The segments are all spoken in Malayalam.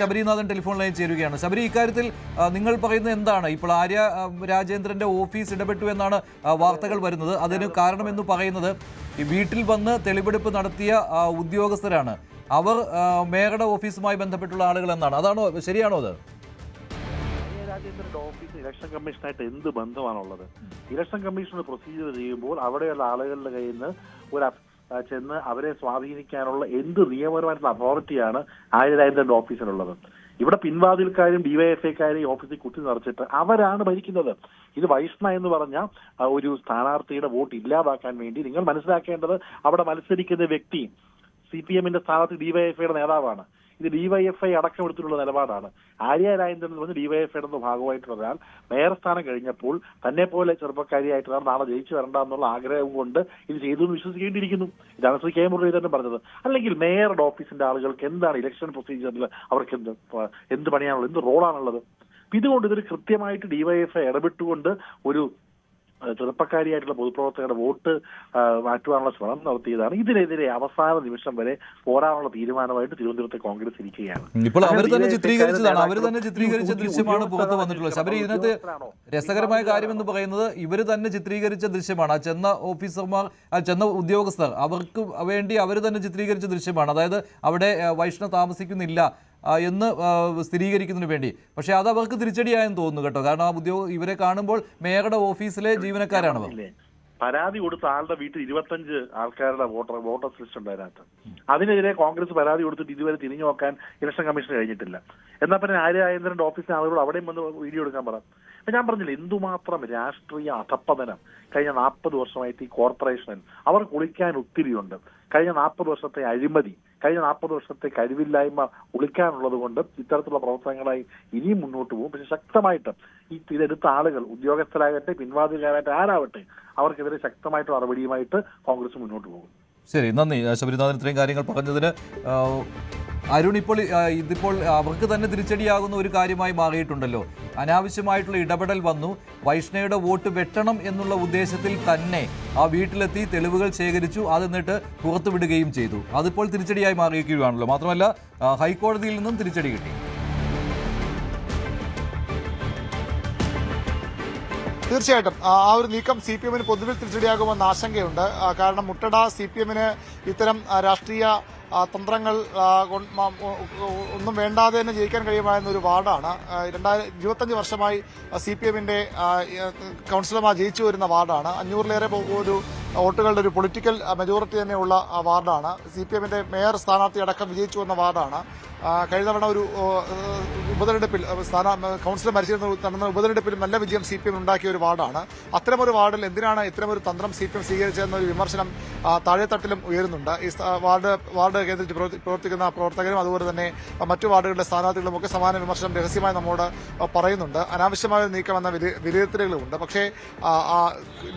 ശബരിനാഥൻ ടെലിഫോൺ ലൈൻ ചേരുകയാണ്. ശബരി ഇക്കാര്യത്തിൽ നിങ്ങൾ പറയുന്നത് എന്താണ്? ഇപ്പോൾ ആര്യ രാജേന്ദ്രന്റെ ഓഫീസ് ഇടപെട്ടു എന്നാണ് വാർത്തകൾ വരുന്നത്. അതിന് കാരണം എന്ന് പറയുന്നത് ഈ വീട്ടിൽ വന്ന് തെളിവെടുപ്പ് നടത്തിയ ഉദ്യോഗസ്ഥരാണ്. അവർ മേയറുടെ ഓഫീസുമായി ബന്ധപ്പെട്ടുള്ള ആളുകൾ എന്നാണ്. അതാണോ ശരിയാണോ അത്? രാജേന്ദ്രന്റെ ഓഫീസ് ഇലക്ഷൻ കമ്മീഷനായിട്ട് എന്ത് ബന്ധമാണുള്ളത്? ഇലക്ഷൻ കമ്മീഷൻ പ്രൊസീജിയർ ചെയ്യുമ്പോൾ അവിടെയുള്ള ആളുകളുടെ കയ്യിൽ നിന്ന് ഒരു ചെന്ന് അവരെ സ്വാധീനിക്കാനുള്ള എന്ത് നിയമപരമായിട്ടുള്ള അതോറിറ്റിയാണ് ആര്യ രാജേന്ദ്രന്റെ ഓഫീസിനുള്ളത് ഇവിടെ പിൻവാതിൽക്കാരും ഡിവൈഎഫ്ഐക്കാരും ഈ ഓഫീസിൽ കുത്തി നിറച്ചിട്ട് അവരാണ് ഭരിക്കുന്നത്. ഇത് വൈഷ്ണ എന്ന് പറഞ്ഞ ഒരു സ്ഥാനാർത്ഥിയുടെ വോട്ട് ഇല്ലാതാക്കാൻ വേണ്ടി നിങ്ങൾ മനസ്സിലാക്കേണ്ടത് അവിടെ മത്സരിക്കുന്ന വ്യക്തി സി പി എമ്മിന്റെ സ്ഥാനാർത്ഥി ഡിവൈഎഫ്ഐയുടെ നേതാവാണ്. ഇത് ഡിവൈഎഫ്ഐ അടക്കം എടുത്തിട്ടുള്ള നിലപാടാണ്. ആര്യ രാജേന്ദ്രൻ എന്ന് പറഞ്ഞ ഡിവൈഎഫ്ഐയുടെ ഭാഗമായിട്ടുള്ള ഒരാൾ മേയർ സ്ഥാനം കഴിഞ്ഞപ്പോൾ തന്നെ പോലെ ചെറുപ്പക്കാരിയായിട്ടുള്ള ആൾ നാളെ ജയിച്ചു വരണ്ട എന്നുള്ള ആഗ്രഹം കൊണ്ട് ഇത് ചെയ്തു എന്ന് വിശ്വസിക്കേണ്ടിയിരിക്കുന്നു. ഇതാണ് ശ്രീ കെ മുരളീധരൻ പറഞ്ഞത്. അല്ലെങ്കിൽ മേയറുടെ ഓഫീസിന്റെ ആളുകൾക്ക് എന്താണ് ഇലക്ഷൻ പ്രൊസീജിയറിൽ അവർക്ക് എന്ത് എന്ത് പണിയാണുള്ളത് എന്ത് റോളാണുള്ളത് ഇതുകൊണ്ട് ഇതൊരു കൃത്യമായിട്ട് ഡിവൈഎഫ്ഐ ഇടപെട്ടുകൊണ്ട് ഒരു ചെറുപ്പക്കാരിയായിട്ടുള്ള പൊതുപ്രവർത്തകരുടെ വോട്ട് മാറ്റുവാനുള്ള ശ്രമം നടത്തിയതാണ്. ഇതിനെതിരെ അവസാന നിമിഷം വരെ പോരാനുള്ള തീരുമാനമായിട്ട് തിരുവനന്തപുരത്തെ കോൺഗ്രസ് ഇരിക്കുകയാണ്. ഇപ്പോൾ അവർ തന്നെ ചിത്രീകരിച്ചതാണ്. അവർ തന്നെ ചിത്രീകരിച്ച ദൃശ്യമാണ് പുറത്തു വന്നിട്ടുള്ളത്. ശബരി ഇതിനകത്ത് രസകരമായ കാര്യം എന്ന് പറയുന്നത് ഇവർ തന്നെ ചിത്രീകരിച്ച ദൃശ്യമാണ്. ആ ചെന്ന ഓഫീസർമാർ ചെന്ന ഉദ്യോഗസ്ഥർ അവർക്ക് വേണ്ടി അവർ തന്നെ ചിത്രീകരിച്ച ദൃശ്യമാണ്. അതായത് അവിടെ വൈഷ്ണവ് താമസിക്കുന്നില്ല. എന്ന് സ്ഥിരീകരിക്കുന്നതിന് വേണ്ടി. പക്ഷേ അത് അവർക്ക് തിരിച്ചടിയായെന്ന് തോന്നുന്നു കേട്ടോ. കാരണം ആ ഉദ്യോഗ ഇവരെ കാണുമ്പോൾ മേയറുടെ ഓഫീസിലെ ജീവനക്കാരാണ് പരാതി കൊടുത്ത ആളുടെ വീട്ടിൽ ഇരുപത്തഞ്ച് ആൾക്കാരുടെ വോട്ടർ വോട്ടേഴ്സ് ലിസ്റ്റ് ഉണ്ട് അതിനകത്ത്. അതിനെതിരെ കോൺഗ്രസ് പരാതി കൊടുത്തിട്ട് ഇതുവരെ തിരിഞ്ഞു നോക്കാൻ ഇലക്ഷൻ കമ്മീഷൻ കഴിഞ്ഞിട്ടില്ല. എന്നാൽ പിന്നെ ആര്യ രാജേന്ദ്രന്റെ ഓഫീസിലെ ആളുകളോട് അവിടെയും വന്ന് വീഡിയോ എടുക്കാൻ പറ. അപ്പൊ ഞാൻ പറഞ്ഞില്ല എന്തുമാത്രം രാഷ്ട്രീയ അധപ്പതനം കഴിഞ്ഞ നാൽപ്പത് വർഷമായിട്ട് ഈ കോർപ്പറേഷനിൽ അവർ കുളിക്കാൻ ഒത്തിരിയുണ്ട്. കഴിഞ്ഞ നാൽപ്പത് വർഷത്തെ അഴിമതി കഴിഞ്ഞ നാൽപ്പത് വർഷത്തെ കഴിവില്ലായ്മ ഒളിക്കാനുള്ളത് കൊണ്ട് ഇത്തരത്തിലുള്ള പ്രവർത്തനങ്ങളായി ഇനിയും മുന്നോട്ട് പോകും. പക്ഷെ ശക്തമായിട്ട് ഈ ഇതെടുത്ത ആളുകൾ ഉദ്യോഗസ്ഥരാകട്ടെ പിൻവാതിലുകാരായിട്ട് ആരാവട്ടെ അവർക്കെതിരെ ശക്തമായിട്ട് നടപടിയുമായിട്ട് കോൺഗ്രസ് മുന്നോട്ട് പോകും. ശരി നന്ദി. ശബരിനാഥൻ ഇത്രയും കാര്യങ്ങൾ പറഞ്ഞതിന് അരുൺ ഇപ്പോൾ ഇതിപ്പോൾ അവർക്ക് തന്നെ തിരിച്ചടിയാകുന്ന ഒരു കാര്യമായി മാറിയിട്ടുണ്ടല്ലോ. അനാവശ്യമായിട്ടുള്ള ഇടപെടൽ വന്നു. വൈഷ്ണയുടെ വോട്ട് വെട്ടണം എന്നുള്ള ഉദ്ദേശത്തിൽ തന്നെ ആ വീട്ടിലെത്തി തെളിവുകൾ ശേഖരിച്ചു. അതെന്നിട്ട് പുറത്തുവിടുകയും ചെയ്തു. അതിപ്പോൾ തിരിച്ചടിയായി മാറിയിരിക്കുകയാണല്ലോ. മാത്രമല്ല ഹൈക്കോടതിയിൽ നിന്നും തിരിച്ചടി കിട്ടി. തീർച്ചയായിട്ടും. ആ ഒരു നീക്കം സി പി എമ്മിന് പൊതുവിൽ തിരിച്ചടിയാകുമെന്ന ആശങ്കയുണ്ട്. കാരണം മുട്ടട സി പി എമ്മിന് ഇത്തരം രാഷ്ട്രീയ തന്ത്രങ്ങൾ ഒന്നും വേണ്ടാതെ തന്നെ ജയിക്കാൻ കഴിയുമായിരുന്ന ഒരു വാർഡാണ്. ആ, രണ്ടായിരം ഇരുപത്തഞ്ച് വർഷമായി സി പി എമ്മിന്റെ കൗൺസിലർമാർ ജയിച്ചു വരുന്ന വാർഡാണ്. അഞ്ഞൂറിലേറെ ഒരു വോട്ടുകളുടെ ഒരു പൊളിറ്റിക്കൽ മെജോറിറ്റി തന്നെയുള്ള വാർഡാണ്. സി പി എമ്മിന്റെ മേയർ സ്ഥാനാർത്ഥി അടക്കം വിജയിച്ചു വന്ന വാർഡാണ്. കഴിഞ്ഞ തവണ ഒരു ഉപതെരഞ്ഞെടുപ്പിൽ സ്ഥാന കൗൺസിലർ മത്സരം നടന്ന ഉപതെരഞ്ഞെടുപ്പിൽ നല്ല വിജയം സി പി എം ഉണ്ടാക്കിയ ഒരു വാർഡാണ്. അത്തരമൊരു വാർഡിൽ എന്തിനാണ് ഇത്തരമൊരു തന്ത്രം സി പി എം സ്വീകരിച്ചതെന്ന ഒരു വിമർശനം താഴെത്തട്ടിലും ഉയരുന്നുണ്ട്. ഈ വാർഡ് വാർഡ് കേന്ദ്രത്തിൽ പ്രവർത്തിക്കുന്ന പ്രവർത്തകരും അതുപോലെ തന്നെ മറ്റു വാർഡുകളുടെ സ്ഥാനാർത്ഥികളും ഒക്കെ സമാന വിമർശനം രഹസ്യമായി നമ്മോട് പറയുന്നുണ്ട്. അനാവശ്യമായ ഒരു നീക്കം എന്ന വിലയിരുത്തലുകളുണ്ട്. പക്ഷേ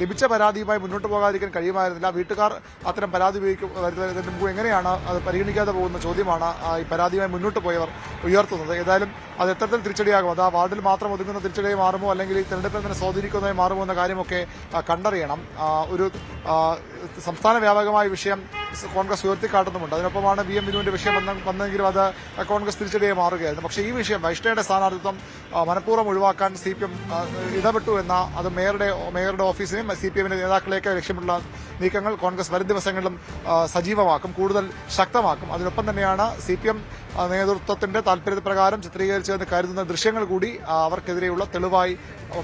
ലഭിച്ച പരാതിയുമായി മുന്നോട്ട് പോകാതിരിക്കാൻ കഴിയുമായിരുന്നില്ല. വീട്ടുകാർ അത്തരം പരാതി ഉപയോഗിക്കും എങ്ങനെയാണ് അത് പരിഗണിക്കാതെ പോകുന്ന ചോദ്യമാണ് ഈ പരാതിയുമായി മുന്നോട്ട് പോയവർ ഉയർത്തുന്നത്. ഏതായാലും അത് എത്രത്തിൽ തിരിച്ചടിയാകും? അത് ആ വാർഡിൽ മാത്രം ഒതുങ്ങുന്ന തിരിച്ചടിയായി മാറുമോ? അല്ലെങ്കിൽ തെരഞ്ഞെടുപ്പിൽ തന്നെ സ്വാധീനിക്കുന്നതായി മാറുമോ എന്ന കാര്യമൊക്കെ കണ്ടറിയണം. ഒരു സംസ്ഥാന വ്യാപകമായ വിഷയം കോൺഗ്രസ് ഉയർത്തിക്കാട്ടുന്നുമുണ്ട്. അതിനൊപ്പമാണ് വി എം വിനുവിന്റെ വിഷയം വന്ന- വന്നെങ്കിലും അത് കോൺഗ്രസ് തിരിച്ചടിയായി മാറുകയായിരുന്നു. പക്ഷേ ഈ വിഷയം വൈഷ്ണയുടെ സ്ഥാനാർത്ഥിത്വം മനഃപൂർവം ഒഴിവാക്കാൻ സി പി എം ഇടപെട്ടു എന്ന അത് മേയറുടെ മേയറുടെ ഓഫീസിനെയും സി പി എമ്മിന്റെ നേതാക്കളെയൊക്കെ ലക്ഷ്യമിട്ടുള്ള നീക്കങ്ങൾ കോൺഗ്രസ് വരും ദിവസങ്ങളിലും സജീവമാക്കും കൂടുതൽ ശക്തമാക്കും. അതിനൊപ്പം തന്നെയാണ് സി പി എം നേതൃത്വത്തിന്റെ താല്പര്യപ്രകാരം ചിത്രീകരിച്ചതെന്ന് കരുതുന്ന ദൃശ്യങ്ങൾ കൂടി അവർക്കെതിരെയുള്ള തെളിവായി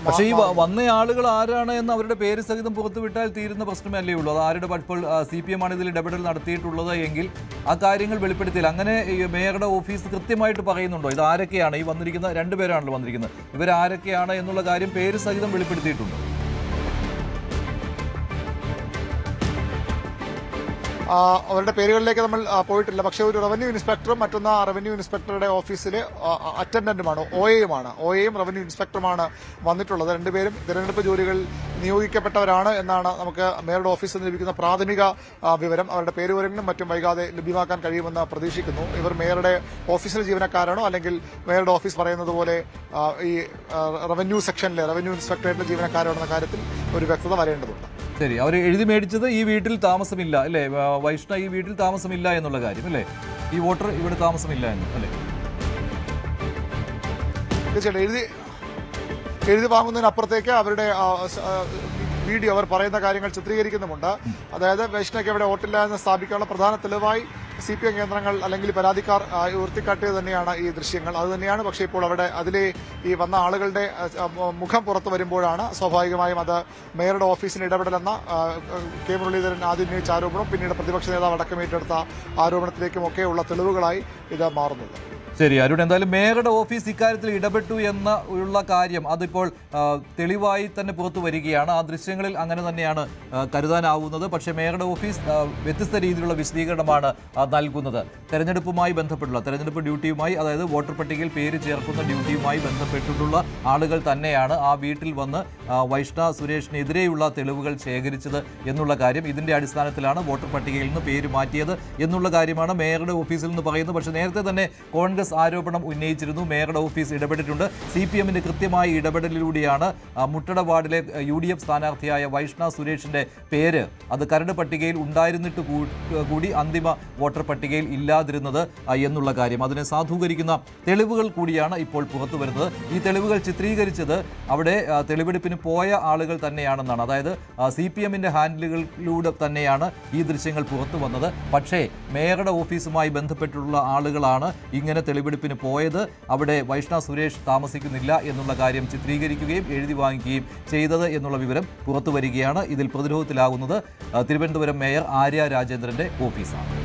പക്ഷേ ഈ വന്ന ആളുകൾ ആരാണ് എന്ന് അവരുടെ പേര് സഹിതം പുറത്തുവിട്ടാൽ തീരുന്ന പ്രശ്നമല്ലേ ഉള്ളൂ? അത് ആരുടെ ഇപ്പോൾ സി പി എം ആണ് ഇതിൽ ഇടപെടൽ നടത്തിയിട്ടുള്ളത് എങ്കിൽ ആ കാര്യങ്ങൾ വെളിപ്പെടുത്തിയില്ല. അങ്ങനെ മേയറുടെ ഓഫീസ് കൃത്യമായിട്ട് പറയുന്നുണ്ടോ? ഇത് ആരൊക്കെയാണ് ഈ വന്നിരിക്കുന്ന രണ്ടുപേരാണല്ലോ വന്നിരിക്കുന്നത്. ഇവരാരൊക്കെയാണ് എന്നുള്ള കാര്യം പേര് സഹിതം വെളിപ്പെടുത്തിയിട്ടുണ്ടോ? അവരുടെ പേരുകളിലേക്ക് നമ്മൾ പോയിട്ടില്ല. പക്ഷേ ഒരു റവന്യൂ ഇൻസ്പെക്ടറും മറ്റൊന്ന് റവന്യൂ ഇൻസ്പെക്ടറുടെ ഓഫീസിലെ അറ്റൻഡന്റുമാണ് ഒ എയുമാണ് ഒ എയും റവന്യൂ ഇൻസ്പെക്ടറുമാണ് വന്നിട്ടുള്ളത്. രണ്ടുപേരും തിരഞ്ഞെടുപ്പ് ജോലികൾ നിയോഗിക്കപ്പെട്ടവരാണ് എന്നാണ് നമുക്ക് മേയറുടെ ഓഫീസിൽ നിന്ന് ലഭിക്കുന്ന പ്രാഥമിക വിവരം. അവരുടെ പേരുവിവരങ്ങളും മറ്റും വൈകാതെ ലഭ്യമാക്കാൻ കഴിയുമെന്ന് പ്രതീക്ഷിക്കുന്നു. ഇവർ മേയറുടെ ഓഫീസിലെ ജീവനക്കാരാണോ? അല്ലെങ്കിൽ മേയറുടെ ഓഫീസ് പറയുന്നത് പോലെ ഈ റവന്യൂ സെക്ഷനിലെ റവന്യൂ ഇൻസ്പെക്ടറേറ്റിലെ ജീവനക്കാരാണോ എന്ന കാര്യത്തിൽ ഒരു വ്യക്തത വരേണ്ടതുണ്ട്. ശരി. അവർ എഴുതി മേടിച്ചത് ഈ വീട്ടിൽ താമസമില്ല അല്ലേ? വൈഷ്ണ ഈ വീട്ടിൽ താമസമില്ല എന്നുള്ള കാര്യം അല്ലേ? ഈ വോട്ടർ ഇവിടെ താമസമില്ല എന്ന് അല്ലേ? തീർച്ചയായിട്ടും. എഴുതി എഴുതി വാങ്ങുന്നതിനപ്പുറത്തേക്ക് അവരുടെ വീഡിയോ അവർ പറയുന്ന കാര്യങ്ങൾ ചിത്രീകരിക്കുന്നുമുണ്ട്. അതായത് വൈഷ്ണയ്ക്ക് ഇവിടെ വോട്ടില്ല എന്ന് സ്ഥാപിക്കാനുള്ള പ്രധാന തെളിവായി സി പി എം കേന്ദ്രങ്ങൾ അല്ലെങ്കിൽ പരാതിക്കാർ ഉയർത്തിക്കാട്ടിയത് തന്നെയാണ് ഈ ദൃശ്യങ്ങൾ. അതുതന്നെയാണ് പക്ഷേ ഇപ്പോൾ അവിടെ അതിലെ ഈ വന്ന ആളുകളുടെ മുഖം പുറത്തു വരുമ്പോഴാണ് സ്വാഭാവികമായും അത് മേയറുടെ ഓഫീസിന് ഇടപെടലെന്ന കെ മുരളീധരൻ ആദ്യം ഉന്നയിച്ച ആരോപണം പിന്നീട് പ്രതിപക്ഷ നേതാവ് അടക്കം ഏറ്റെടുത്ത ആരോപണത്തിലേക്കുമൊക്കെയുള്ള തെളിവുകളായി ഇത് മാറുന്നത് ശരി അരുൺ എന്തായാലും മേയറുടെ ഓഫീസ് ഇക്കാര്യത്തിൽ ഇടപെട്ടു എന്ന ഉള്ള കാര്യം അതിപ്പോൾ തെളിവായി തന്നെ പുറത്തു വരികയാണ്. ആ ദൃശ്യങ്ങളിൽ അങ്ങനെ തന്നെയാണ് കരുതാനാവുന്നത്. പക്ഷേ മേയറുടെ ഓഫീസ് വ്യത്യസ്ത രീതിയിലുള്ള വിശദീകരണമാണ് നൽകുന്നത്. തെരഞ്ഞെടുപ്പുമായി ബന്ധപ്പെട്ടുള്ള തെരഞ്ഞെടുപ്പ് ഡ്യൂട്ടിയുമായി അതായത് വോട്ടർ പട്ടികയിൽ പേര് ചേർക്കുന്ന ഡ്യൂട്ടിയുമായി ബന്ധപ്പെട്ടിട്ടുള്ള ആളുകൾ തന്നെയാണ് ആ വീട്ടിൽ വന്ന് വൈഷ്ണ സുരേഷിനെതിരെയുള്ള തെളിവുകൾ ശേഖരിച്ചത് എന്നുള്ള കാര്യം ഇതിന്റെ അടിസ്ഥാനത്തിലാണ് വോട്ടർ പട്ടികയിൽ നിന്ന് പേര് മാറ്റിയത് എന്നുള്ള കാര്യമാണ് മേയറുടെ ഓഫീസിൽ നിന്ന് പറയുന്നത്. പക്ഷേ നേരത്തെ തന്നെ കോൺഗ്രസ് ആരോപണം ഉന്നയിച്ചിരുന്നു. മേയറുടെ ഓഫീസ് ഇടപെട്ടിട്ടുണ്ട്. സി പി എമ്മിന്റെ കൃത്യമായ ഇടപെടലിലൂടെയാണ് മുട്ടട വാർഡിലെ യു ഡി എഫ് സ്ഥാനാർത്ഥിയായ വൈഷ്ണ സുരേഷിന്റെ പേര് അത് കരട് പട്ടികയിൽ ഉണ്ടായിരുന്നിട്ട് കൂടി അന്തിമ വോട്ടർ പട്ടികയിൽ ഇല്ലാതിരുന്നത് എന്നുള്ള കാര്യം. അതിനെ സാധൂകരിക്കുന്ന തെളിവുകൾ കൂടിയാണ് ഇപ്പോൾ പുറത്തു വരുന്നത്. ഈ തെളിവുകൾ ചിത്രീകരിച്ചത് അവിടെ തെളിവെടുപ്പിന് പോയ ആളുകൾ തന്നെയാണെന്നാണ്. അതായത് സി പി എമ്മിന്റെ ഹാൻഡിലുകളിലൂടെ തന്നെയാണ് ഈ ദൃശ്യങ്ങൾ പുറത്തു വന്നത്. പക്ഷേ മേയറുടെ ഓഫീസുമായി ബന്ധപ്പെട്ടിട്ടുള്ള ആളുകളാണ് ഇങ്ങനെ തെളിവെടുപ്പിന് പോയത് അവിടെ വൈഷ്ണ സുരേഷ് താമസിക്കുന്നില്ല എന്നുള്ള കാര്യം ചിത്രീകരിക്കുകയും എഴുതി വാങ്ങിക്കുകയും ചെയ്തത് എന്നുള്ള വിവരം പുറത്തു വരികയാണ്. ഇതിൽ പ്രതിരോധത്തിലാകുന്നത് തിരുവനന്തപുരം മേയർ ആര്യ രാജേന്ദ്രന്റെ ഓഫീസാണ്.